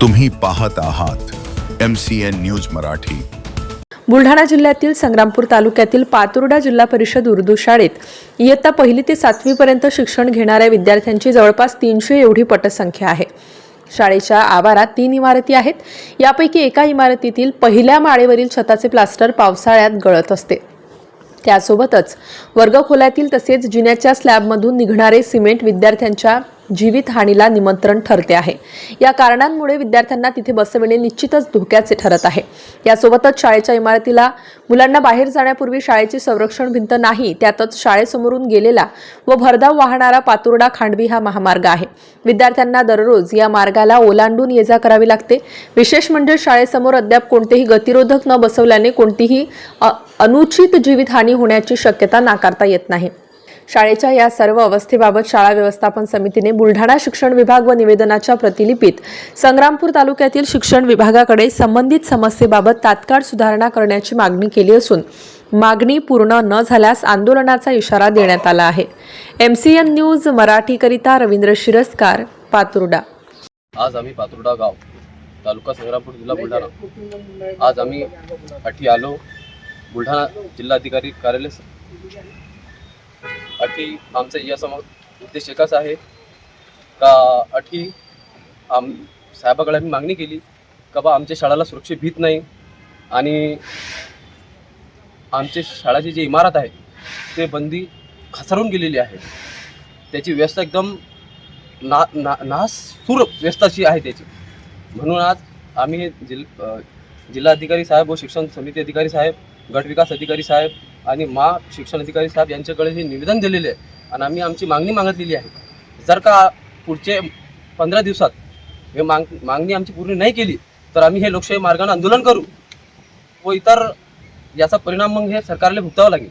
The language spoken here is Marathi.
तुम्ही पाहत आहात M C N news Marathi. Buldhana जिल्ह्यातील संग्रामपूर तालुक्यातील पातुर्डा जिल्हा परिषद उर्दू शाळेत इयत्ता पहिली ते सातवीपर्यंत शिक्षण घेणाऱ्या विद्यार्थ्यांची जवळपास तीनशे एवढी पटसंख्या आहे. शाळेच्या आवारात तीन इमारती आहेत. यापैकी एका इमारतीतील पहिल्या माळेवरील छताचे प्लास्टर पावसाळ्यात गळत असते. त्यासोबतच वर्गखोल्यातील तसेच जिन्याच्या स्लॅबमधून निघणारे सिमेंट विद्यार्थ्यांच्या जीवितहानीला निमंत्रण ठरते आहे. या कारणांमुळे विद्यार्थ्यांना तिथे बसविणे निश्चितच धोक्याचे ठरत आहे. यासोबतच शाळेच्या इमारतीला मुलांना बाहेर जाण्यापूर्वी शाळेची संरक्षण भिंत नाही त्यातच शाळेसमोरून गेलेला व भरधाव वाहणारा पातुर्डा खांडवी हा महामार्ग आहे. विद्यार्थ्यांना दररोज या मार्गाला ओलांडून ये जा करावी लागते. विशेष म्हणजे शाळेसमोर अद्याप कोणतेही गतिरोधक न बसवल्याने कोणतीही अ- अनुचित जीवितहानी होण्याची शक्यता नाकारता येत नाही. शाळेच्या या सर्व अवस्थेबाबत शाळा व्यवस्थापन समितीने बुलढाणा शिक्षण विभाग व निवेदनाच्या प्रतिलिपीत संग्रामपूर तालुक्यातील शिक्षण विभागाकडे संबंधित समस्येबाबत तात्काळ सुधारणा करण्याची मागणी केली असून मागणी पूर्ण न झाल्यास आंदोलनाचा इशारा देण्यात आला आहे. एम सी एन न्यूज मराठीकरिता रवींद्र शिरस्कार पातुर्डा. आज आम्ही पातुर्डा गाव तालुका संग्रामपूर जिल्हा बुलढाणा. आज आम्ही आलो. बुलढाणा जिल्हाधिकारी कार्यालय अठी आमचा यासमोर उद्देश एकच आहे का अठी आम साहेबाकडे आम्ही मागणी केली का बा आमच्या शाळेला सुरक्षित भीत नाही आणि आमच्या शाळेची जी इमारत आहे ते बंदी खसरून गेलेली आहे. त्याची व्यवस्था एकदम ना ना नासूर व्यवस्थाची आहे त्याची. म्हणून आज आम्ही जिल जिल्हाधिकारी साहेब व शिक्षण समिती अधिकारी साहेब गट विकास अधिकारी साहेब आणि मा शिक्षण अधिकारी साहेब यांच्याकडे हे निवेदन दिलेले आहे. आणि आम्ही आमची मागणी मागितलेली आहे. जर का पुढचे पंधरा दिवसात हे माग मागणी आमची पूर्ण नाही केली तर आम्ही हे लोकशाही मार्गाने आंदोलन करू व इतर याचा परिणाम मग हे सरकारला भुगतावा लागेल.